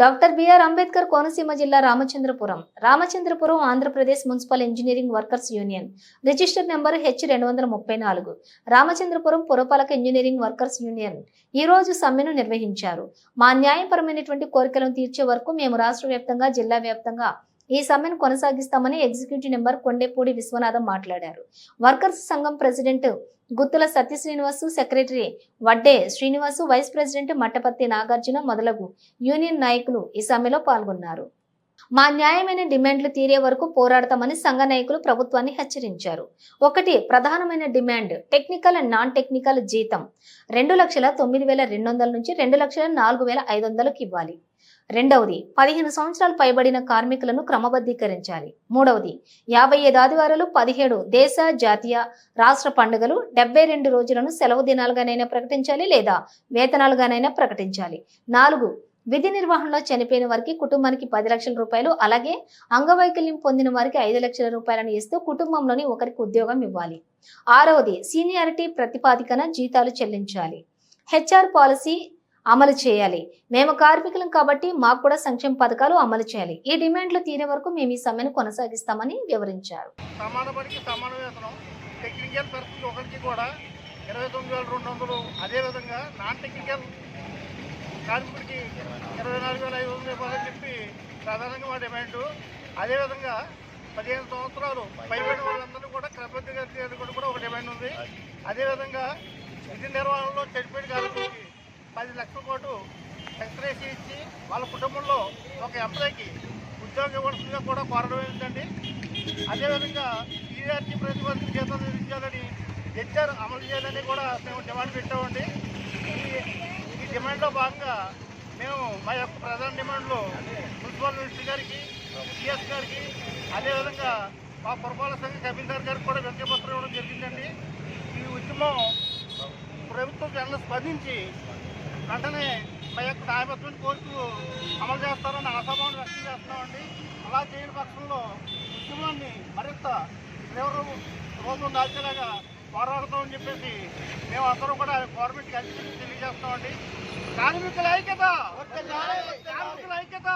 Doctor BR Ambedkar Konaseema జిల్లా Ramachandrapuram. Ramachandrapuram Andhra Pradesh municipal engineering workers union. Register number H రెండు వందల ముప్పై నాలుగు. రామచంద్రపురం పురపాలక ఇంజనీరింగ్ వర్కర్స్ యూనియన్ ఈ రోజు సమ్మెను నిర్వహించారు. మా న్యాయపరమైనటువంటి కోరికలను తీర్చే వరకు మేము రాష్ట్ర వ్యాప్తంగా జిల్లా వ్యాప్తంగా ఈ సమ్మెను కొనసాగిస్తామని ఎగ్జిక్యూటివ్ నెంబర్ కొండేపూడి విశ్వనాథం మాట్లాడారు. వర్కర్స్ సంఘం president Guttula Satya Srinivasu secretary Vadde Srinivasu vice president Mattapathi Nagarjuna మొదలగు యూనియన్ నాయకులు ఈ సమ్మెలో పాల్గొన్నారు. మా న్యాయమైన డిమాండ్లు తీరే వరకు పోరాడతామని సంఘ నాయకులు ప్రభుత్వాన్ని హెచ్చరించారు. ఒకటి ప్రధానమైన demand technical and non technical జీతం. రెండు లక్షల తొమ్మిది వేల రెండు వందల నుంచి రెండు లక్షల నాలుగు వేల ఐదు వందలకు ఇవ్వాలి. రెండవది పదిహేను సంవత్సరాలు పైబడిన కార్మికులను క్రమబద్ధీకరించాలి. మూడవది యాభై ఐదు ఆదివారాలు పదిహేడు దేశ జాతీయ రాష్ట్ర పండుగలు డెబ్బై రెండు రోజులను సెలవు దినాలుగానైనా ప్రకటించాలి లేదా వేతనాలుగానైనా ప్రకటించాలి. నాలుగు విధి నిర్వహణలో చనిపోయిన వారికి కుటుంబానికి పది లక్షల రూపాయలు అలాగే అంగవైకల్యం పొందిన వారికి ఐదు లక్షల రూపాయలను ఇస్తూ కుటుంబంలోని ఒకరికి ఉద్యోగం ఇవ్వాలి. ఆరవది సీనియారిటీ ప్రతిపాదికన జీతాలు చెల్లించాలి. హెచ్ఆర్ పాలసీ అమలు చేయాలి. మేము కార్మికులం కాబట్టి మాకు కూడా సంక్షేమ పథకాలు అమలు చేయాలి. ఈ డిమాండ్లు తీరే వరకు మేము ఈ సమ్మెను కొనసాగిస్తామని వివరించారు. సమాన పనికి సమాన వేతనం టెక్నికల్ పర్సన్ ఒకరికి కూడా ఇరవై తొమ్మిది వేల రెండు వందలు. అదేవిధంగా నాన్ టెక్నికల్ కార్మికుడికి ఇరవై నాలుగు వేల ఐదు వందల ఇవ్వాలని చెప్పి ప్రధానంగా మా డిమాండ్. అదేవిధంగా పదిహేను సంవత్సరాలు పైబడిన వాళ్ళందరూ కూడా క్రమబద్ధంగా తీయడం కూడా ఒక డిమాండ్ ఉంది. అదేవిధంగా విధి నిర్వహణలో చనిపోయిన కార్మికుడికి పది లక్షల కోటు ఎక్స్రేసి ఇచ్చి వాళ్ళ కుటుంబంలో ఒక ఎంప్లాయ్కి ఉద్యోగం ఇవ్వాల్సిందిగా కూడా కోరడం ఏంటండి అదేవిధంగా సీనియారిటీ ప్రతిపత్తి జీతం నిర్మించాలని హెచ్ఆర్ అమలు చేయాలని కూడా మేము డిమాండ్ పెట్టామండి. డిమాండ్లో భాగంగా మేము మా యొక్క ప్రధాన డిమాండ్లు మున్సిపల్ మినిస్టర్ గారికి సిఎస్ గారికి అదేవిధంగా మా పురపాలక సంఘ కమిషనర్ గారికి కూడా విజ్ఞపత్రం ఇవ్వడం జరిగిందండి. ఈ ఉద్యమం ప్రభుత్వం జనం స్పందించి వెంటనే మా యొక్క న్యాయబద్ధమైన కోరుతూ అమలు చేస్తారని ఆశాభావం వ్యక్తం చేస్తున్నామండి. అలా చేయని పక్షంలో ఉద్యమాన్ని మరింత తీవ్ర రోజు దాల్చేలాగా పోరాడతామని చెప్పేసి మేము అందరం కూడా గవర్నమెంట్కి అధికారులు తెలియజేస్తామండి. కార్మికుల ఐక్యత! కార్మికుల ఐక్యత! కార్మికుల ఐక్యత